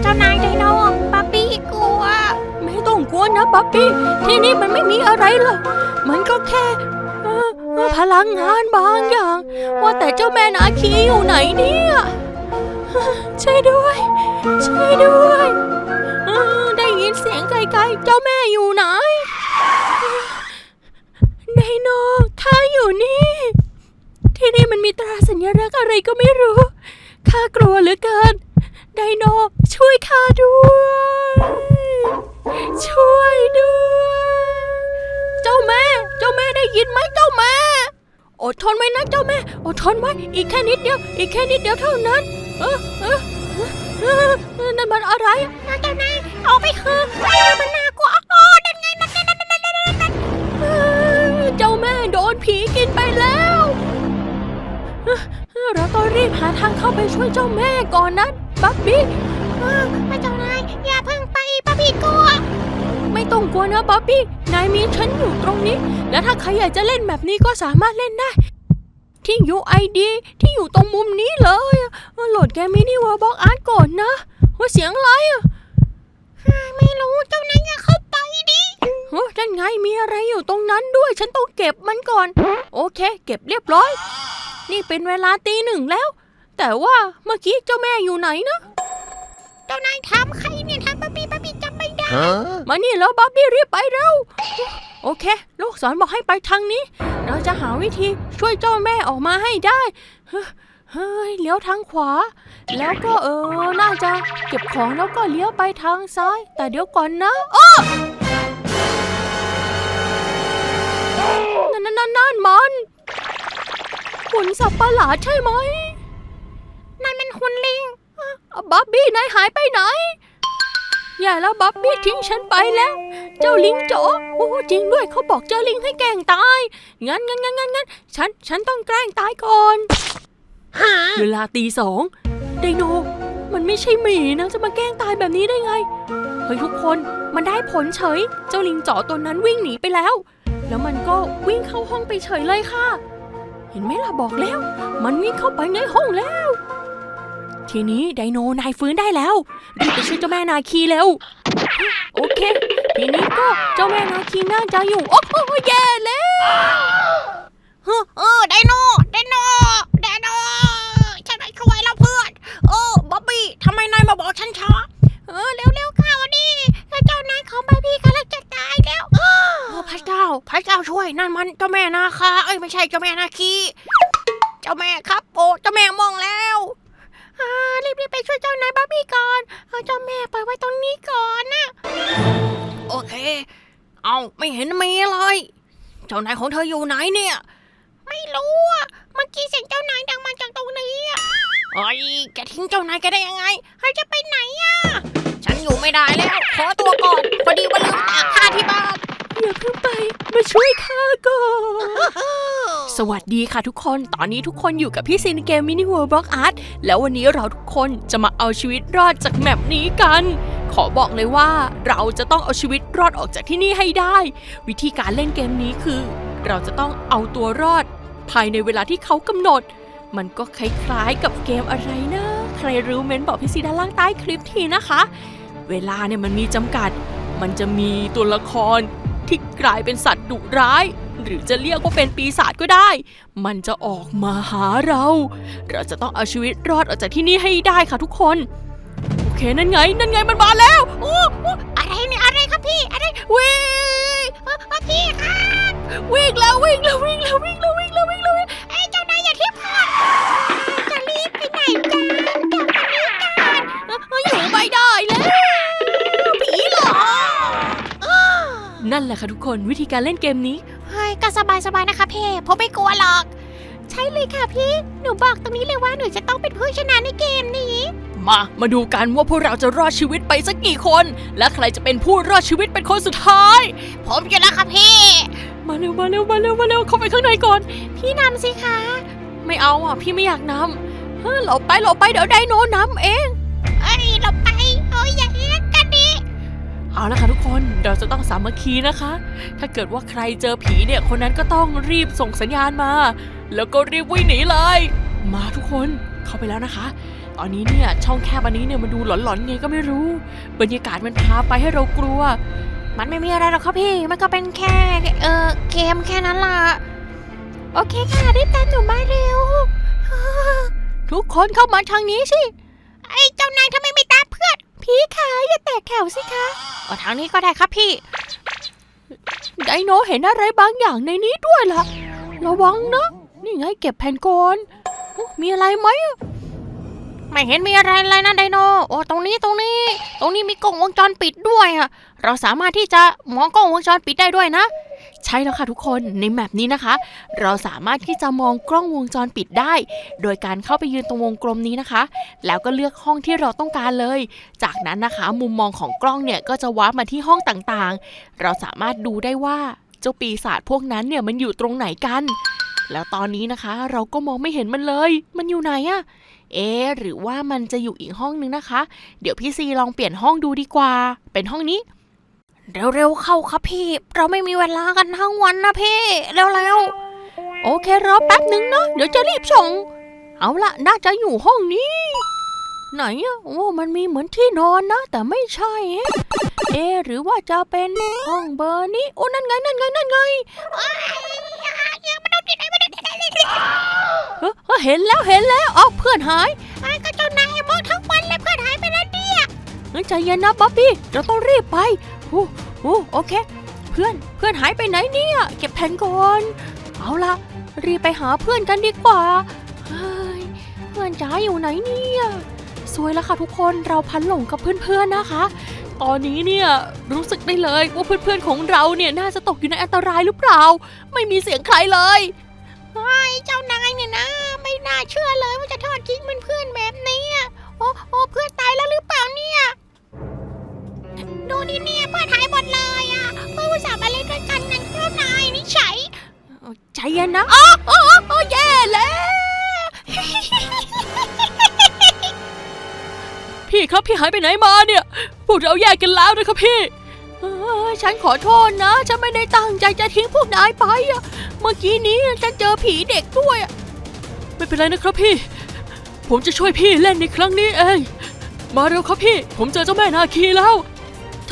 เจ้านายไดโนป๊าปี้กลัว ไม่ต้องกลัวนะป๊อปปี้ ที่นี่มันไม่มีอะไรหรอกมันก็แค่เอ่อเอ่อพลังงานบางอย่าง ว่าแต่เจ้าแม่นาคีอยู่ไหนเนี่ยช่วยด้วยช่วยด้วยเออได้ยินเสียงไกลๆ เจ้าแม่อยู่ไหนไดโนข้าอยู่นี่ ที่นี่มันมีตราสัญลักษณ์อะไรก็ไม่รู้ ข้ากลัวเหลือเกิน ไดโน ช่วยข้าด้วย ช่วยด้วย เจ้าแม่ เจ้าแม่ได้ยินไหมเจ้าแม่ อดทนไว้นะเจ้าแม่ อดทนไว้ อีกแค่นิดเดียว อีกแค่นิดเดียวเท่านั้น เออเออเออเออนั่นมันอะไรนะเจ้านายออกไปคือมันน่ากลัวอ๋อนั่นไงนั่นนั่นนั่นนั่นนั่นนั่นเออเจ้าแม่โดนผีกินไปแล้วเออเออเราต้องรีบหาทางเข้าไปช่วยเจ้าแม่ก่อนนะ บับบี้เออไม่เจ้านายอย่าเพิ่งไปป๊าปี้กลัว ไม่ต้องกลัวนะบ๊อบบี้ นายมีฉันอยู่ตรงนี้ แล้วถ้าใครอยากจะเล่นแบบนี้ก็สามารถเล่นได้ ที่ UID ที่อยู่ตรงมุมนี้เลยอะโหลดแกมินี่วอลบ็อกอาร์ตก่อนนะว่าเสียงอะไรอะไม่รู้เจ้านายอย่าเข้าไปดิเฮ้ยนั่นไงมีอะไรอยู่ตรงนั้นด้วย ฉันต้องเก็บมันก่อน โอเค เก็บเรียบร้อย นี่เป็นเวลาตีหนึ่งแล้ว แต่ว่าเมื่อกี้เจ้าแม่อยู่ไหนนะ เจ้านายทำใครเนี่ยทำป๊าปี้ป๊าปี้จำไม่ได้ Huh? มานี่แล้วบ๊อบบี้รีบไปเร็ว โอเค ลูกศรบอกให้ไปทางนี้ เราจะหาวิธีช่วยเจ้าแม่ออกมาให้ได้เฮ้ยเฮ้ยเลี้ยวทางขวา แล้วก็เออน่าจะเก็บของแล้วก็เลี้ยวไปทางซ้าย แต่เดี๋ยวก่อนนะอ้อนั่นนั่นนั่นนั่นมันหุ่นสับประหลาดใช่ไหม นั่นมันหุ่นลิงอะบ๊อบบี้นายหายไปไหน อย่าแล้วบ๊อบบี้ทิ้งฉันไปแล้ว เจ้าลิงโจโอ้จริงด้วยเขาบอกเจ้าลิงให้แกล้งตาย งั้นงั้นงั้นงั้นงั้นฉันฉันต้องแกล้งตายก่อน เวลาตีสองไดโน มันไม่ใช่หมีนะจะมาแกล้งตายแบบนี้ได้ไง เฮ้ยทุกคนมันได้ผลเฉย เจ้าลิงจ๋อตัวนั้นวิ่งหนีไปแล้ว แล้วมันก็วิ่งเข้าห้องไปเฉยเลยค่ะ เห็นไหมล่ะบอกแล้ว มันวิ่งเข้าไปในห้องแล้ว ทีนี้ไดโนนายฟื้นได้แล้วรีบไปช่วยเจ้าแม่นาคีเร็วโอเค ทีนี้ก็เจ้าแม่นาคีน่าจะอยู่โอ้โหแย่แล้วเออเออไดโนไดโนไดโนฉันไม่ช่วยแล้วเพื่อนเออบ๊อบบี้ทำไมนายมาบอกฉันช้าเออเร็วๆเข้าดิเจ้านายของบ๊อบบี้กำลังจะตายแล้วโอ้พระเจ้าพระเจ้าช่วยนั่นมันเจ้าแม่นาคาเอ้ยไม่ใช่เจ้าแม่นาคีเจ้าแม่ครับโอ้เจ้าแม่มองแล้ว อ่ารีบๆไปช่วยเจ้านายบ๊อบบี้ก่อนเอาเจ้าแม่ไปไว้ตรงนี้ก่อนนะ โอเค เอาไม่เห็นมีเลย เจ้านายของเธออยู่ไหนเนี่ย ไม่รู้อะเมื่อกี้เสียงเจ้านายดังมาจากตรงนี้อะไอ้ยแกทิ้งเจ้านายแกได้ยังไงเขาจะไปไหนอะฉันอยู่ไม่ได้แล้ว ขอตัวก่อน พอดีว่าลืมตากผ้า ไป มาช่วยข้าก่อน สวัสดีค่ะทุกคน ตอนนี้ทุกคนอยู่กับพี่ซินเกมมินิเวิร์บล็อกอาร์ตแล้ววันนี้เราทุกคนจะมาเอาชีวิตรอดจากแมปนี้กัน ขอบอกเลยว่าเราจะต้องเอาชีวิตรอดออกจากที่นี่ให้ได้ วิธีการเล่นเกมนี้คือ เราจะต้องเอาตัวรอด ภายในเวลาที่เขากำหนด มันก็คล้ายๆกับเกมอะไรนะ ใครรู้เม้นบอกพี่ซีด้านล่างใต้คลิปทีนะคะ เวลาเนี่ยมันมีจำกัด มันจะมีตัวละคร ที่กลายเป็นสัตว์ดุร้าย หรือจะเรียกว่าเป็นปีศาจก็ได้ มันจะออกมาหาเรา เราจะต้องเอาชีวิตรอดออกจากที่นี่ให้ได้ค่ะทุกคน โอเคนั่นไง นั่นไงมันมาแล้วโอ้โอ้อะไรเนี่ยอะไรครับพี่อะไรวิ่ง ค่ะทุกคนวิธีการเล่นเกมนี้ เฮ้ยก็สบายสบายๆนะคะพี่ผมไม่กลัวหรอก ใช่เลยค่ะพี่ หนูบอกตรงนี้เลยว่าหนูจะต้องเป็นผู้ชนะในเกมนี้ มา มาดูกันว่าพวกเราจะรอดชีวิตไปสักกี่คน และใครจะเป็นผู้รอดชีวิตเป็นคนสุดท้าย ผมจะแล้วค่ะพี่ มาเร็วมาเร็วมาเร็วมาเร็วเข้าไปข้างในก่อน พี่นำสิคะ ไม่เอาอะ พี่ไม่อยากนำเฮ้ยเราไปเราไปเดี๋ยวไดโนนำเอง เอ้ยเราไปเอ้ยอย่าเอ็กกันดิ เอาละค่ะทุกคนเราจะต้องสามัคคีนะคะ ถ้าเกิดว่าใครเจอผีเนี่ยคนนั้นก็ต้องรีบส่งสัญญาณมา แล้วก็รีบวิ่งหนีเลย มาทุกคนเข้าไปแล้วนะคะ ตอนนี้เนี่ยช่องแคบอันนี้เนี่ยมันดูหลอนๆไงก็ไม่รู้ บรรยากาศมันพาไปให้เรากลัว มันไม่มีอะไรหรอกครับพี่ มันก็เป็นแค่เออเกมแค่นั้นล่ะโอเคค่ะรีบตามหนูมาเร็ว ทุกคนเข้ามาทางนี้สิไอ้เจ้านายทำไมไม่ตามเพี่คะอย่าแตกแถวสิคะเอาทางนี้ก็ได้ครับพี่ ไดโนเห็นอะไรบางอย่างในนี้ด้วยล่ะ ระวังนะ นี่ไงเก็บแผ่นก่อนมีอะไรไหมไม่เห็นมีอะไรเลยนะไดโน โอ้ตรงนี้ตรงนี้ ตรงนี้มีกล้องวงจรปิดด้วยอะเราสามารถที่จะมองกล้องวงจรปิดได้ด้วยนะ ใช่แล้วค่ะทุกคนในแมปนี้นะคะ เราสามารถที่จะมองกล้องวงจรปิดได้ โดยการเข้าไปยืนตรงวงกลมนี้นะคะ แล้วก็เลือกห้องที่เราต้องการเลย จากนั้นนะคะมุมมองของกล้องเนี่ยก็จะวาร์ปมาที่ห้องต่างๆ เราสามารถดูได้ว่าเจ้าปีศาจพวกนั้นเนี่ยมันอยู่ตรงไหนกัน แล้วตอนนี้นะคะ เราก็มองไม่เห็นมันเลย มันอยู่ไหนอะเอ๊หรือว่ามันจะอยู่อีกห้องนึงนะคะ เดี๋ยวพี่ซีลองเปลี่ยนห้องดูดีกว่า เป็นห้องนี้ เร็วๆเข้าครับพี่ เราไม่มีเวลากันทั้งวันนะพี่เร็วโอเครอแป๊บหนึ่งนะเดี๋ยวจะรีบส่ง เอาละน่าจะอยู่ห้องนี้ ไหนอะโอ้มันมีเหมือนที่นอนนะ แต่ไม่ใช่เอ๊ะเอะหรือว่าจะเป็นห้องเบอร์นี้โอ้นั่นไงนั่นไงนั่นไงเออเออเห็นแล้วเห็นแล้วอ๋อเพื่อนหายๆไอ้ก็เจ้านายมองทั้งวันเลยเพื่อนหายไปแล้วเนี่ยเฮ้ยใจเย็นนะบ๊อบบี้เราต้องรีบไป โอ้โอ้โอเค เพื่อนเพื่อนหายไปไหนเนี่ย เก็บแผ่นก่อน เอาละรีบไปหาเพื่อนกันดีกว่าเฮ้ยเพื่อนจ๋าอยู่ไหนเนี่ยสวยแล้วค่ะทุกคนเราพันหลงกับเพื่อนๆนะคะ ตอนนี้เนี่ยรู้สึกได้เลยว่าเพื่อนๆของเราเนี่ยน่าจะตกอยู่ในอันตรายหรือเปล่า ไม่มีเสียงใครเลยไอ้เจ้านายเนี่ยนะ ไม่น่าเชื่อเลยว่าจะทอดทิ้งเป็นเพื่อนแบบนี้อะโอ้โอ้เพื่อน ดูนี่เนี่ยเพื่อนหายหมดเลยอะ เพื่อนอุตส่าห์มาเล่นด้วยกันนั่นเจ้านายนี่ใช่ใจเย็นนะอ๋ออ๋ออ๋อแย่แล้วพี่ครับพี่หายไปไหนมาเนี่ยพวกเราแยกกันแล้วนะครับพี่เอ้ยฉันขอโทษนะ ฉันไม่ได้ตั้งใจจะทิ้งพวกนายไปอะเมื่อกี้นี้ฉันเจอผีเด็กด้วยอะไม่เป็นไรนะครับพี่ ผมจะช่วยพี่เล่นในครั้งนี้เอง มาเร็วครับพี่ ผมเจอเจ้าแม่นาคีแล้วเ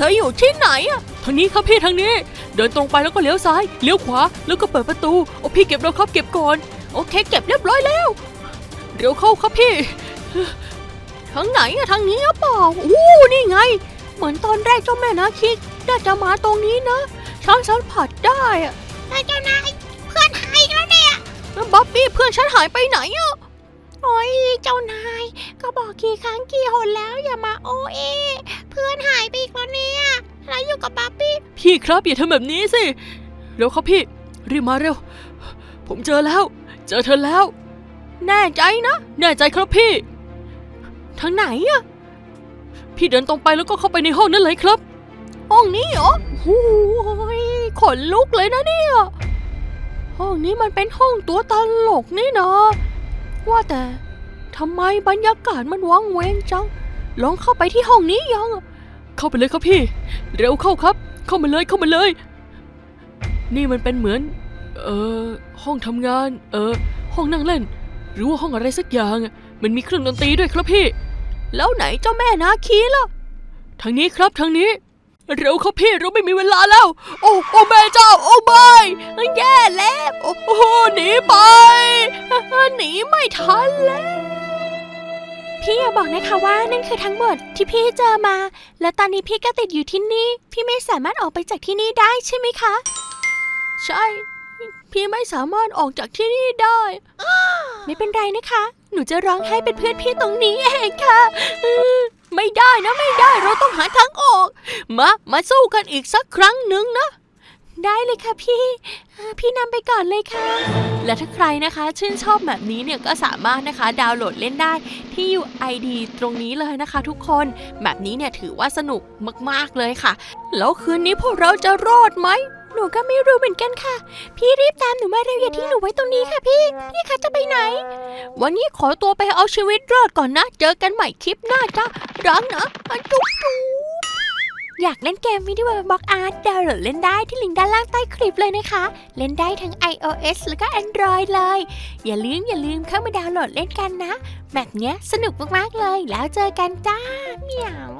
ธออยู่ที่ไหนอะทางนี้ครับพี่ทางนี้ เดินตรงไปแล้วก็เลี้ยวซ้ายเลี้ยวขวาแล้วก็เปิดประตูโอ้พี่เก็บแล้วครับเก็บก่อนโอเค เก็บเรียบร้อยแล้วเร็วเข้าครับพี่ทางไหนอะทางนี้หรือเปล่าอู้นี่ไง เหมือนตอนแรกเจ้าแม่นาคิดน่าจะมาตรงนี้นะฉันสัมผัสได้อะไอ้เจ้านายเพื่อนหายอีกแล้วเนี่ยแล้วบ๊อบบี้เพื่อนฉันหายไปไหนอะ โอ้ยเจ้านาย ก็บอกกี่ครั้งกี่หนแล้วอย่ามาโอเอ เพื่อนหายไปอีกแล้วเนี่ยแล้วอยู่กับบ๊อบบี้ พี่ครับอย่าทำแบบนี้สิ เร็วครับพี่ รีบมาเร็ว ผมเจอแล้ว เจอเธอแล้ว แน่ใจนะ แน่ใจครับพี่ ทางไหนอะพี่เดินตรงไปแล้วก็เข้าไปในห้องนั้นเลยครับ ห้องนี้เหรอโอ้ยขนลุกเลยนะเนี่ย ห้องนี้มันเป็นห้องตัวตลกนี่นะ ว่าแต่ทำไมบรรยากาศมันวังเวงจัง ลองเข้าไปที่ห้องนี้ยังอะเข้าไปเลยครับพี่ เร็วเข้าครับ เข้ามาเลยเข้ามาเลย นี่มันเป็นเหมือน เอ่อห้องทำงาน เอ่อห้องนั่งเล่น หรือว่าห้องอะไรสักอย่างอะมันมีเครื่องดนตรีด้วยครับพี่ แล้วไหนเจ้าแม่นาคีล่ะทางนี้ครับทางนี้ เร็วครับพี่เราไม่มีเวลาแล้ว โอ้โอ้แม่เจ้า โอ้ไม่แย่แล้วโอ้โหหนีไปหนีไม่ทันแล้วพี่อย่าบอกนะคะว่านั่นคือทั้งหมดที่พี่เจอมา และตอนนี้พี่ก็ติดอยู่ที่นี่ พี่ไม่สามารถออกไปจากที่นี่ได้ใช่ไหมคะ ใช่ พี่ไม่สามารถออกจากที่นี่ได้ ไม่เป็นไรนะคะ หนูจะร้องไห้เป็นเพื่อนพี่ตรงนี้เองค่ะ ไม่ได้นะไม่ได้เราต้องหาทางออก มา มาสู้กันอีกสักครั้งหนึ่งนะ ได้เลยค่ะพี่เอ่อพี่นำไปก่อนเลยค่ะ และถ้าใครนะคะ ชื่นชอบแบบนี้เนี่ยก็สามารถนะคะ ดาวน์โหลดเล่นได้ที่ UID ตรงนี้เลยนะคะ ทุกคนแบบนี้เนี่ยถือว่าสนุกมากๆเลยค่ะ แล้วคืนนี้พวกเราจะรอดไหม หนูก็ไม่รู้เหมือนกันค่ะ พี่รีบตามหนูมาเร็วอย่าทิ้งหนูไว้ตรงนี้ค่ะพี่ พี่คะจะไปไหน วันนี้ขอตัวไปเอาชีวิตรอดก่อนนะ เจอกันใหม่คลิปหน้าจ้ารังนะจุ๊บจุ๊บอยากเล่นเกมมินิเวิร์บ็อกอาร์ตดาวน์โหลดเล่นได้ที่ลิงก์ด้านล่างใต้คลิปเลยนะคะ เล่นได้ทั้ง iOS แล้วก็ Android เลย อย่าลืมอย่าลืมเข้ามาดาวน์โหลดเล่นกันนะ แบบเนี้ยสนุกมากๆเลยแล้วเจอกันจ้าเหมียว